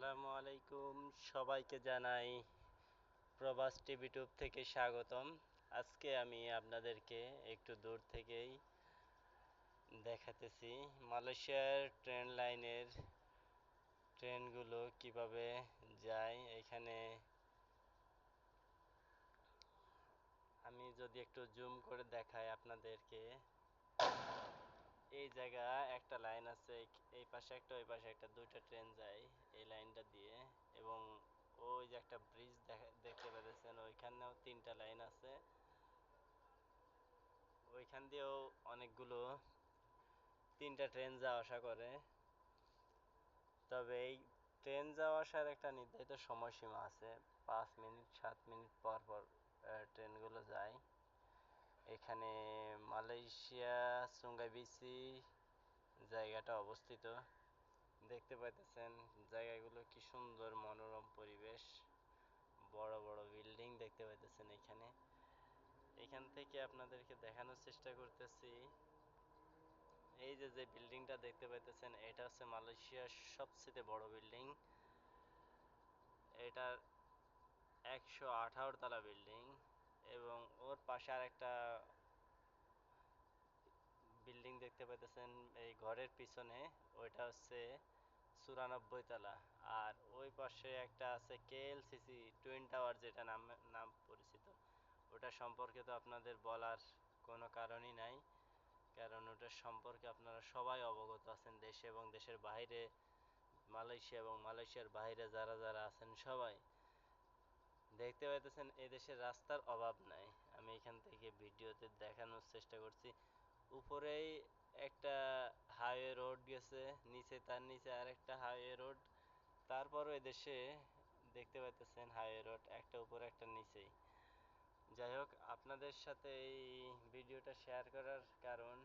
আসসালামু আলাইকুম সবাইকে জানাই প্রবাস টিভি টুব থেকে স্বাগতম। আজকে আমি আপনাদেরকে একটু দূর থেকেই দেখাতেছি মালয়েশিয়ার ট্রেন লাইনের ট্রেনগুলো কীভাবে যায়। এখানে আমি যদি একটু জুম করে দেখাই আপনাদেরকে। এই জায়গা একটা লাইন আছে, এই পাশে একটা, ওই পাশে একটা, দুইটা ট্রেন যায় এই লাইনটা দিয়ে এবং ওই যে একটা ব্রিজ দেখতে পেরেছেন ওইখানেও তিনটা লাইন আছে। ওইখান দিয়েও অনেকগুলো, তিনটা ট্রেন যাওয়া আসা করে। তবে এই ট্রেন যাওয়া আসার একটা নির্ধারিত সময়সীমা আছে, পাঁচ মিনিট, সাত মিনিট পর পর ট্রেনগুলো যায়। এখানে মালয়েশিয়া সুঙ্গাইবিসি জায়গাটা অবস্থিত। দেখতে পাইতেছেন জায়গাগুলো কি সুন্দর মনোরম পরিবেশ। বড় বড় বিল্ডিং দেখতে পাইতেছেন এখানে। এখান থেকে আপনাদেরকে দেখানোর চেষ্টা করতেছি। এই যে যে বিল্ডিংটা দেখতে পাইতেছেন, এটা হচ্ছে মালয়েশিয়ার সবচেয়ে বড় বিল্ডিং। এটার একশো আঠারো তলা বিল্ডিং। এবং ওর পাশে আর একটা বিল্ডিং দেখতে পাইতেছেন, এই ঘরের পিছনে, ওইটা হচ্ছে চুরানব্বই তলা। আর ওই পাশে একটা আছে কেএলসিসি টুইন টাওয়ার যেটা নাম নাম পরিচিত। ওটা সম্পর্কে তো আপনাদের বলার কোনো কারণই নাই, কারণ ওটার সম্পর্কে আপনারা সবাই অবগত আছেন দেশে এবং দেশের বাইরে, মালয়েশিয়া এবং মালয়েশিয়ার বাইরে যারা যারা আছেন সবাই। দেখতে পাইতেছেন এদেশের রাস্তার অভাব নাই। আমি এখান থেকে ভিডিওতে দেখানোর চেষ্টা করছি। উপরেই একটা হাইওয়ে রোড গেছে, নিচে তার নিচে আর একটা হাইওয়ে রোড তারপরও এদেশে দেখতে পাইতেছেন হাইওয়ে রোড একটা উপরে, একটা নিচেই। যাই হোক, আপনাদের সাথে এই ভিডিওটা শেয়ার করার কারণ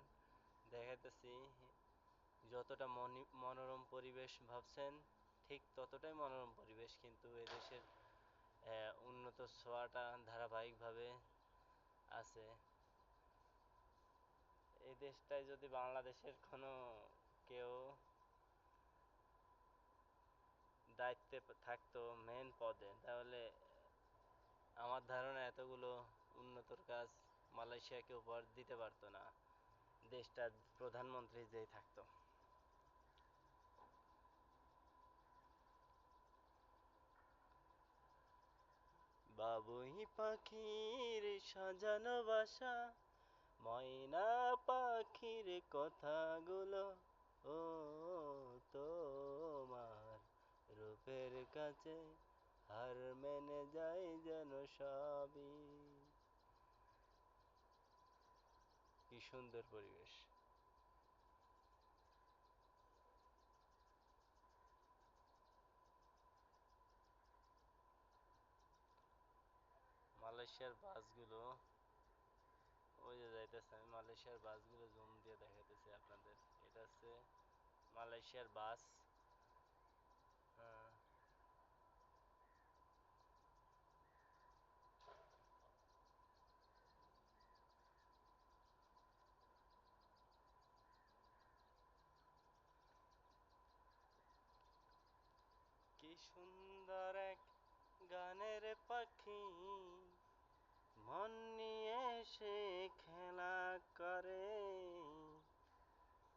দেখাইতেছি, যতটা মনোরম পরিবেশ ভাবছেন, ঠিক ততটাই মনোরম পরিবেশ কিন্তু এদেশের উন্নত ছোঁয়াটা ধারাবাহিকভাবে আছে। এই দেশটায় যদি বাংলাদেশের কোনো কেউ দায়িত্বে থাকতো মেন পদে, তাহলে আমার ধারণা এতগুলো উন্নতর কাজ মালয়েশিয়াকে উপহার দিতে পারতো না। দেশটার প্রধানমন্ত্রী যেই থাকতো। বাবুই পাখির সাজানো বাসা, ময়না পাখির কথাগুলো, ও তোমার রূপের কাছে হার মেনে যায় যেন সবই। কি সুন্দর পরিবেশ। মালয়েশিয়ার বাসগুলো। ওই যে যাইতেছে, আমি মালয়েশিয়ার বাসগুলো জুম দিয়ে দেখাইতেছি আপনাদের। এটা হচ্ছে মালয়েশিয়ার বাস। হ্যাঁ। কি সুন্দর এক গানের পাখি। মন নিয়ে সে খেলা করে।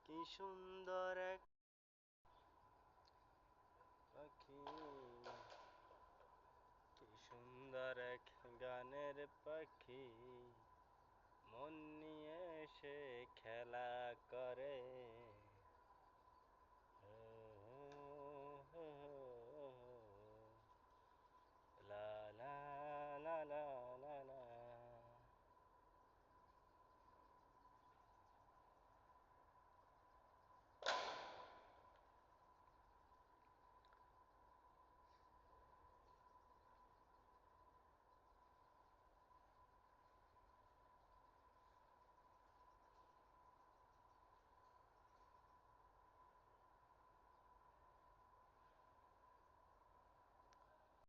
কি সুন্দর এক পাখি। কি সুন্দর এক গানের পাখি। মন নিয়ে সে খেলা